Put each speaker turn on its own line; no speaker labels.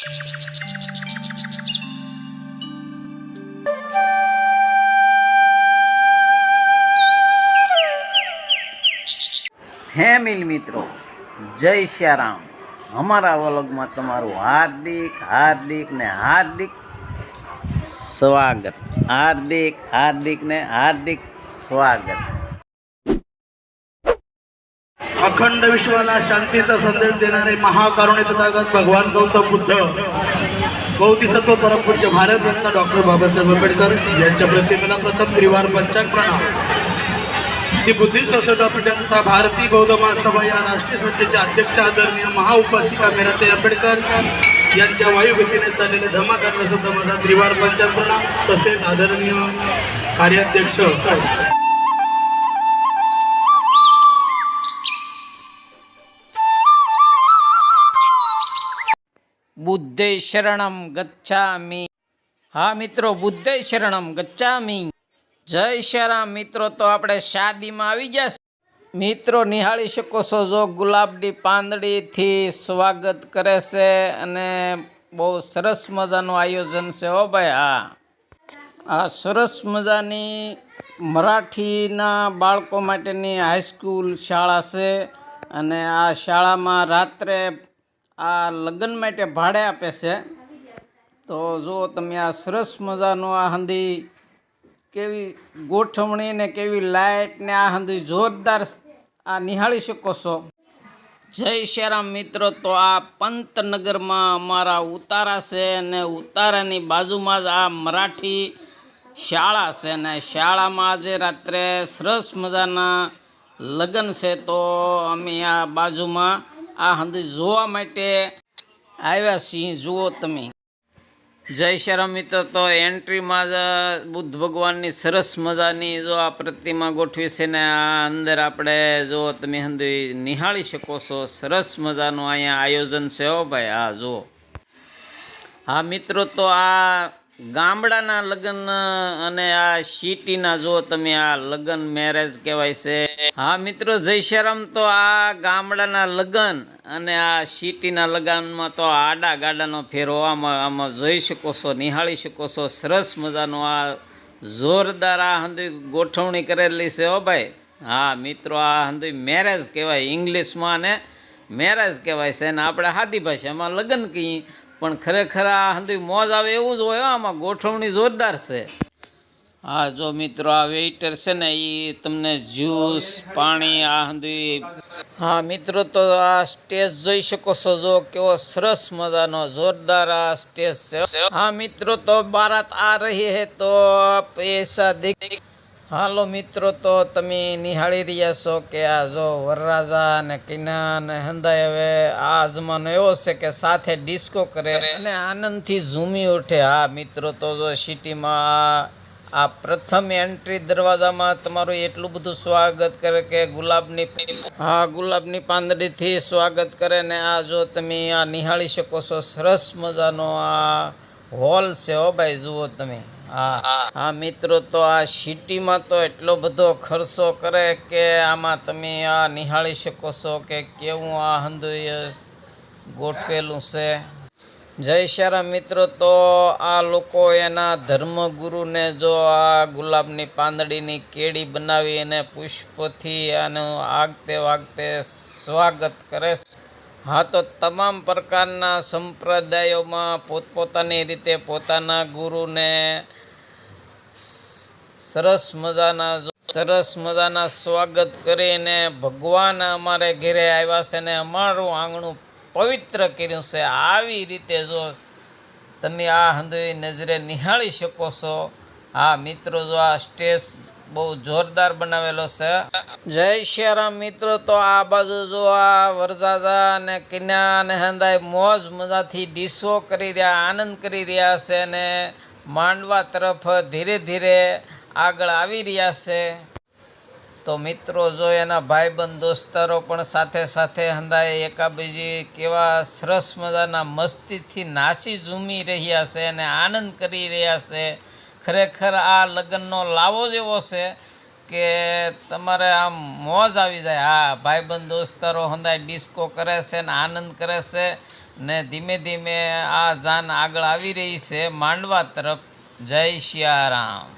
હે મિલ મિત્રો, જય શ્યારામ અમારા વલોગમાં તમારું હાર્દિક હાર્દિક ને હાર્દિક સ્વાગત. હાર્દિક હાર્દિક ને હાર્દિક સ્વાગત.
अखंड विश्वाला शांतीचा संदेश देणारे महाकारुणी तथागत भगवान गौतम बुद्ध गौतीसत्व परमपूज्य भारतरत्न डॉक्टर बाबासाहेब आंबेडकर यांच्या प्रतिमेला प्रथम त्रिवार पंचांग प्रणाम. ती बुद्धिस्ट सोसायटी ऑफ इंडिया तथा भारतीय बौद्ध महासभा या राष्ट्रीय संस्थेचे अध्यक्ष आदरणीय महाउपासिका मेराते आंबेडकर यांच्या वायुगतीने चाललेले धमा करण्यासुद्धा माझा त्रिवार पंचांग प्रणाम. तसेच आदरणीय कार्याध्यक्ष
બુદ્ધે શરણમ ગચ્છામી. હા મિત્રો, બુદ્ધે શરણમ ગચ્છામી. જય શ્યારામ મિત્રો, તો આપણે શાદીમાં આવી ગયા. મિત્રો, નિહાળી શકો છો, જો ગુલાબની પાંદડીથી સ્વાગત કરે છે અને બહુ સરસ મજાનું આયોજન છે હો ભાઈ, હા. આ સરસ મજાની મરાઠીના બાળકો માટેની હાઈસ્કૂલ શાળા છે અને આ શાળામાં રાત્રે આ લગ્ન માટે ભાડે આપે છે. તો જો તમે આ સરસ મજાનું આ હંધી કેવી ગોઠવણી ને કેવી લાઇટ ને આ હંધી જોરદાર આ નિહાળી શકો છો. જય શ્યારામ મિત્રો, તો આ પંતનગરમાં અમારા ઉતારા છે અને ઉતારાની બાજુમાં જ આ મરાઠી શાળા છે અને શાળામાં આજે રાત્રે સરસ મજાના લગ્ન છે. તો અમે આ બાજુમાં આ હંધી જોવા માટે આવ્યા સિંહ જુઓ તમે. જય શ્યારામ મિત્ર, તો એન્ટ્રીમાં જ બુદ્ધ ભગવાનની સરસ મજાની જો આ પ્રતિમા ગોઠવી છે ને, આ અંદર આપણે જો તમે હંધી નિહાળી શકો છો. સરસ મજાનું અહીંયા આયોજન છે હો ભાઈ. હા, જુઓ. હા, મિત્રો, તો આ ગામડાના લગ્ન અને આ સિટીના જો તમે આ લગ્ન મેરેજ કહેવાય છે. હા, મિત્રો, જય તો આ ગામડાના લગ્ન અને આ સિટીના લગ્નમાં તો આડા ગાડાનો ફેરો આમાં આમાં જોઈ શકો છો, નિહાળી શકો છો. સરસ મજાનો આ જોરદાર આ હંધી ગોઠવણી કરેલી છે હો ભાઈ. હા, મિત્રો, આ હંધી મેરેજ કહેવાય ઇંગ્લિશમાં ને મેરેજ કહેવાય છે ને આપણે સાદી ભાષામાં લગ્ન કહીએ પણ ખરેખર આ હંધી મોજ આવે એવું જ હોય આમાં ગોઠવણી જોરદાર છે. હા, જો મિત્રો, આ વેઇટર છે ને એ તમને જ્યુસ, પાણી, આ હંધી હા, મિત્રો, તો આ સ્ટેજ જોઈ શકો છો, જો કેવો સરસ મજાનો, જોરદાર આ સ્ટેજ છે. હા, મિત્રો, તો બારાત આ રહી હે, તો પૈસા દેખ હાલો મિત્રો તો તમે નિહાળી રહ્યા છો કે આ જો વરરાજા ને કિના ને હંદાય હવે આ જમાનો એવો છે કે સાથે ડિસ્કો કરે અને આનંદથી ઝૂમી ઉઠે. હા મિત્રો તો જો સિટીમાં આ પ્રથમ એન્ટ્રી દરવાજામાં તમારું એટલું બધું સ્વાગત કરે કે ગુલાબની હા ગુલાબની પાંદડીથી સ્વાગત કરે ને આ જો તમે આ નિહાળી શકો છો. સરસ મજાનો આ હોલ છે હો ભાઈ, જુઓ તમે. હા. હા, મિત્રો, તો આ સિટીમાં તો એટલો બધો ખર્ચો કરે કે આમાં તમે આ નિહાળી શકો છો કે કેવું આ હંધુય ગોઠવેલું છે. જય શ્યારામ, મિત્રો, તો આ લોકો એના ધર્મગુરુને જો આ ગુલાબની પાંદડીની કેડી બનાવી અને પુષ્પથી આનું આગતે વાગતે સ્વાગત કરે છે. હા, તો તમામ પ્રકારના સંપ્રદાયોમાં પોતપોતાની રીતે પોતાના ગુરુને સરસ મજાના સરસ મજાના સ્વાગત કરીને ભગવાન અમારે ઘેરે આવ્યા છે ને અમારું આંગણું પવિત્ર કર્યું છે. આવી રીતે જો તમે આ હંધોઈ નજરે નિહાળી શકો છો. આ મિત્રો, જો આ સ્ટેજ બહુ જોરદાર બનાવેલો છે. જય શ્યારામ મિત્રો, તો આ બાજુ જો આ વરજાદા અને કિન્યા અને હંદાય મોજ મજાથી ડીસો કરી રહ્યા, આનંદ કરી રહ્યા છે અને માંડવા તરફ ધીરે ધીરે આગળ આવી રહ્યા છે. તો મિત્રો, જો એના ભાઈબંધ દોસ્તારો પણ સાથે સાથે હંદાય એકાબીજી કેવા સરસ મજાના મસ્તીથી નાસી ઝૂમી રહ્યા છે અને આનંદ કરી રહ્યા છે. ખરેખર આ લગ્નનો લાવો જ એવો છે કે તમારે આમ મોજ આવી જાય. હા, ભાઈબંધ દોસ્તારો હંદાય ડિસ્કો કરે છે ને આનંદ કરે છે ને ધીમે ધીમે આ જાન આગળ આવી રહી છે માંડવા તરફ. જય સિયારામ